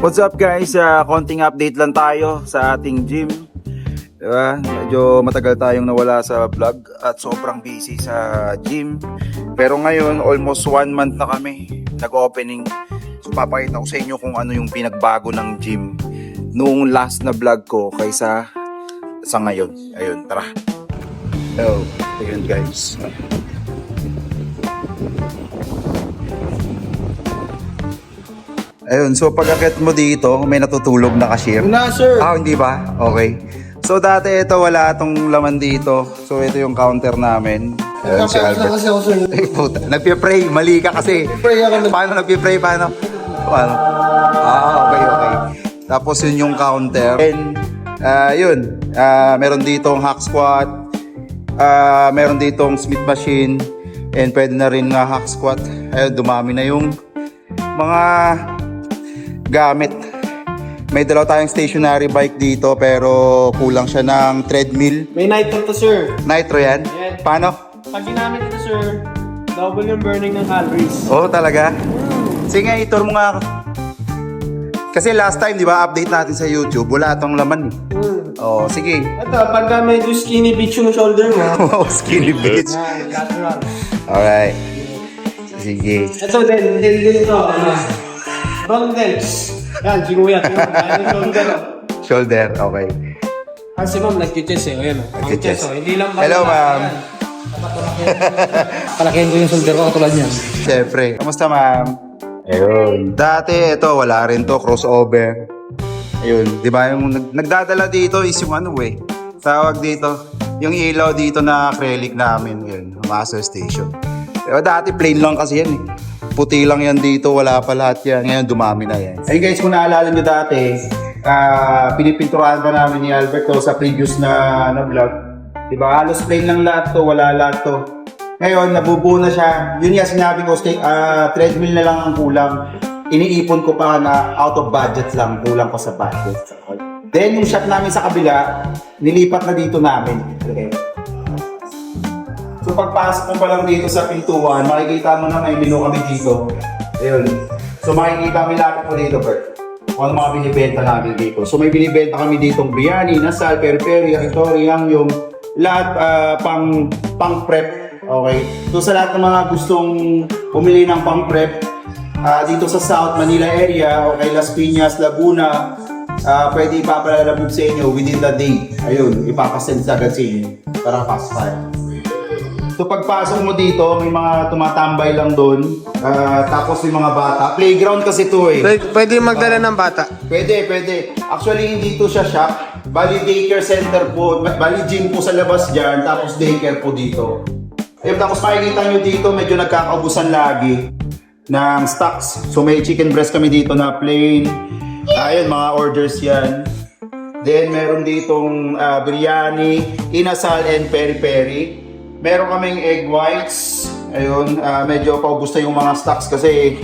What's up guys? Ah, konting update lang tayo sa ating gym. Diba? Medyo matagal tayong nawala sa vlog at sobrang busy sa gym. Pero ngayon, almost one month na kami nag-opening. So papakita ko sa inyo kung ano yung pinagbago ng gym noong last na vlog ko kaysa sa ngayon. Ayun, tara. So, ayun guys. Ayun, so pag akit mo dito, may natutulog na cashier. Wala, sir. Ah, hindi ba? Okay. So dati ito wala tong laman dito. So ito yung counter namin. Ayun si Albert. kasi ako, sir. Eh, puta, nagpe-pray. Mali ka kasi. Pray ako. Paano nagpe-pray? Paano? Paano? Ah, okay, okay. Tapos yun yung counter. And, ah, yun. Ah, meron ditong hack squat. Ah, meron ditong Smith machine. And pwede na rin nga hack squat. Ayun, dumami na yung mga gamit. May dalawa tayong stationary bike dito pero kulang siya ng treadmill. May night to, sir. Nitro yan? Yes. Paano? Pag ginamit ito, sir, double yung burning ng calories. Oo, talaga? Sige nga, itur mo nga ako. Kasi last time, di ba, update natin sa YouTube, wala tong laman. Hmm. Oo, sige. Ito, pagka medyo skinny bitch yung shoulder mo, Wow, skinny bitch. lateral. Alright. Sige. Ito, din, din, din ito, ano, rondels. Yan, sinuyat mo. Yan yung shoulder. oh. Shoulder, okay. Kasi ma'am, nag-chest eh. O yan, oh. Ang chest, oh. Hindi lang ba- Hello, ma'am. Palakihin ko yung shoulder ko katulad niyan. Siyempre. Kamusta, ma'am? Ayun. Dati, ito, wala rin to, crossover. Ayun, di ba, yung nag- nagdadala dito is yung ano eh. Tawag dito, yung ilaw dito na acrylic namin, yun, master station. Pero dati plain lang kasi yan eh. Puti lang yan dito, wala pa lahat yan. Ngayon, dumami na yan. Ayun guys, kung naalala nyo dati, ah pinipinturahan pa namin ni Alberto sa previous na, na vlog. Di ba, halos plain lang lahat to, wala lahat to. Ngayon, nabubuo na siya. Yun nga sinabi ko, stay, ah, treadmill na lang ang kulang. Iniipon ko pa na out of budget lang, kulang ko sa budget. Then, yung shop namin sa kabila, nilipat na dito namin. Okay. So, pagpasok mo pa lang dito sa pintuan, makikita mo na may menu kami dito. Ayun. So, makikita mo lapit mo dito, Bert. Kung ano mga binibenta namin dito. So, may binibenta kami ditong biryani, nasal, peri-peri, yakitori, yung lahat ah, pang, pang prep. Okay. So, sa lahat ng mga gustong pumili ng pang prep, ah, dito sa South Manila area, okay, Las Piñas, Laguna, ah, pwede ipapalalabog sa inyo within the day. Ayun, ipapasend agad sa inyo para pasok tayo. So pagpasok mo dito, may mga tumatambay lang doon. Ah, tapos may mga bata. Playground kasi to eh. Pwede, pwede magdala ng bata. Pwede, pwede. Actually, hindi to siya shop. Bali daycare center po. Bali gym po sa labas dyan. Tapos daycare po dito. Ayun, tapos makikita nyo dito, medyo nagkakaubusan lagi ng stocks. So may chicken breast kami dito na plain. Ayun, mga orders yan. Then meron ditong ah, biryani, inasal, and peri-peri. Meron kaming egg whites. Ayun, ah, medyo paubos na yung mga stocks kasi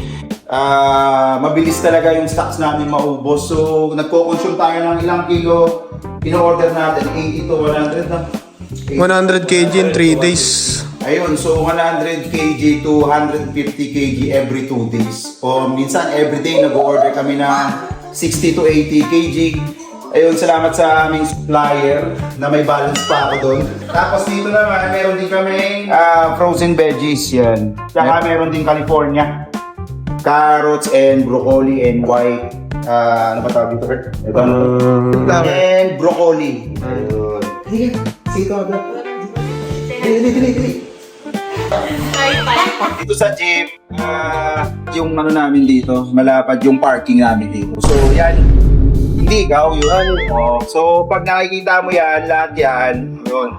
ah, mabilis talaga yung stocks namin maubos. So, nagko-consume tayo ng ilang kilo. In-order natin 80 to 100 na. 100 kg in 3 days. Ayun, so 100 kg to 150 kg every 2 days. O minsan every day nag-order kami ng 60 to 80 kg. Ayun, salamat sa aming supplier na may balance pa ako doon. Tapos dito naman, meron din kami ah, frozen veggies yan. Tsaka meron din California. Carrots and broccoli and white. ah, ano ba tawag dito, Kurt? Ito, ano to? And broccoli. Ayun. Sige, sige agad. Dili, dili, dili. Dito sa jeep, ah, yung ano namin dito, malapad yung parking namin dito. So, yan. Hindi ikaw, yun. Oh. So, pag nakikita mo yan, lahat yan, yun.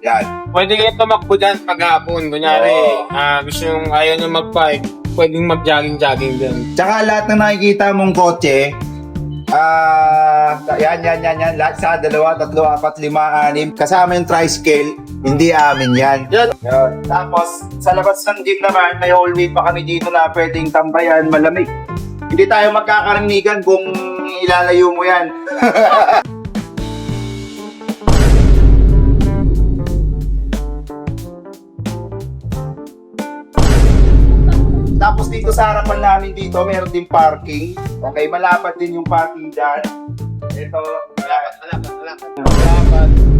Yan. Pwede kayo tumakbo dyan pag hapon. Kunyari, Oo. ah, gusto yung ayaw nyo mag-bike, pwedeng mag-jogging-jogging din. Tsaka lahat ng nakikita mong kotse, ah, yan, yan, yan, yan, lahat sa dalawa, tatlo, apat, lima, anim, kasama yung tricycle, hindi amin yan. Yan. Yun. Tapos, sa labas ng gym naman, may hallway pa kami dito na pwedeng tambayan, malamig. Hindi tayo magkakaramigan kung ilalayo mo yan. Tapos dito sa harapan namin dito, meron din parking. Okay, malapad din yung parking dyan. Ito, malapad, malapad, malapad. Malapad.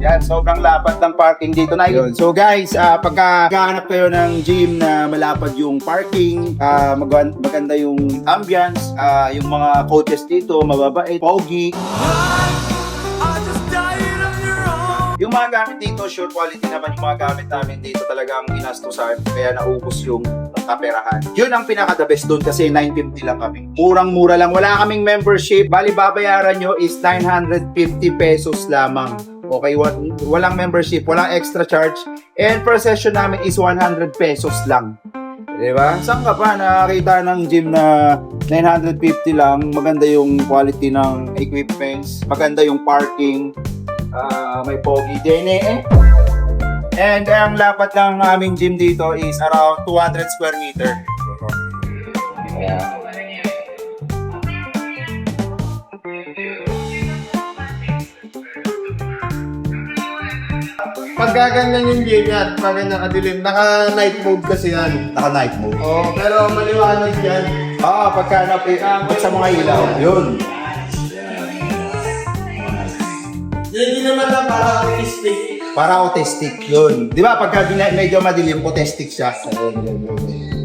Yan, sobrang lapad ng parking dito na yun. So guys, ah, pagka gahanap kayo ng gym na malapad yung parking, ah, mag- maganda yung ambience, ah, yung mga coaches dito, mababait, pogi. Yung mga gamit dito, sure quality naman yung mga gamit namin dito talagang ginastusan. Kaya naubos yung kaperahan. Yun ang pinaka-the best doon kasi 950 lang kami. Murang-mura lang. Wala kaming membership. Bali, babayaran nyo is 950 pesos lamang. Okay, wa- walang membership, walang extra charge. And per session namin is 100 pesos lang. Di ba? Saan ka pa nakakita ng gym na 950 lang, maganda yung quality ng equipments, maganda yung parking, ah, may pogi din eh. And ang lapat ng aming gym dito is around 200 square meter. Ayan. Pag gaganyan yung game yan, pag nakadilim, naka-night mode kasi yan. Naka night mode. Oo, pero maliwanag yan. Ah, pagka napikabot sa mga ilaw. Yun. Yan din naman lang para artistic. Para autistic yun. Di ba? Pagka medyo madilim, autistic siya.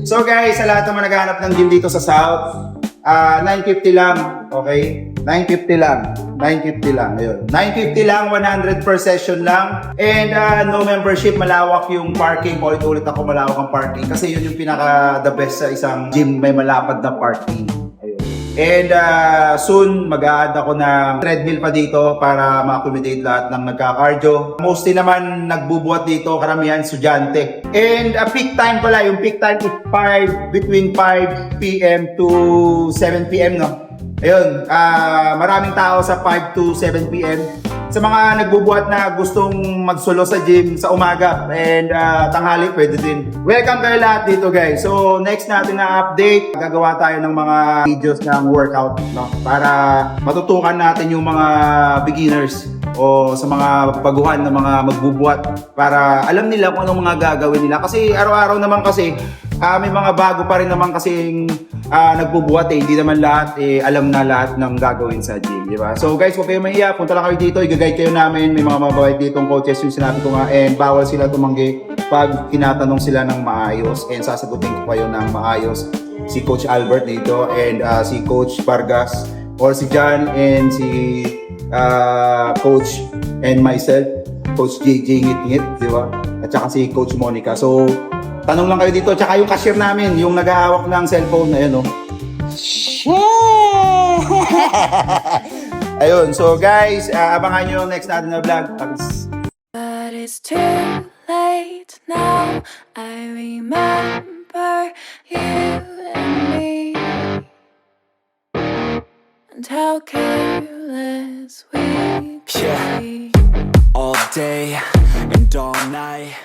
So guys, sa lahat naman naghahanap ng gym dito sa South, ah 950 lang. Okay? 950 lang. 950 lang. Ayun. 950 lang, 100 per session lang. And ah, no membership, malawak yung parking. Ulit-ulit ako malawak ang parking. Kasi yun yung pinaka the best sa isang gym may malapad na parking. And ah, soon, mag-a-add ako ng treadmill pa dito para ma-accommodate lahat ng nagka-cardio. Mostly naman nagbubuhat dito, karamihan estudyante. And ah, peak time pala, yung peak time is 5, between 5 p.m. to 7 p.m. no? Ayun, ah, maraming tao sa 5 to 7 p.m. Sa mga nagbubuhat na gustong magsulo sa gym sa umaga and ah, tanghali, pwede din. Welcome kayo lahat dito guys. So next natin na update, gagawa tayo ng mga videos ng workout no? para matutukan natin yung mga beginners o sa mga baguhan na mga magbubuhat para alam nila kung anong mga gagawin nila. Kasi araw-araw naman kasi ah, may mga bago pa rin naman kasing ah, nagbubuhat eh. Hindi naman lahat eh, alam na lahat ng gagawin sa gym, di ba? So guys, huwag kayong mahiya. Punta lang kayo dito. I-guide kayo namin. May mga mababait dito coaches yung sinabi ko nga. And bawal sila tumanggi pag tinatanong sila ng maayos. And sasagutin ko kayo ng maayos. Si Coach Albert dito and ah, si Coach Vargas or si John and si ah, Coach and myself, Coach JJ Ngit-Ngit, di ba? At saka si Coach Monica. So, tanong lang kayo dito. Tsaka yung cashier namin, yung nag-aawak ng cellphone na yun, oh. Ayun, so guys, ah, abangan nyo yung next natin na vlog. Tapos, But it's too late now. I remember you and me, and how careless we Yeah. all day and all night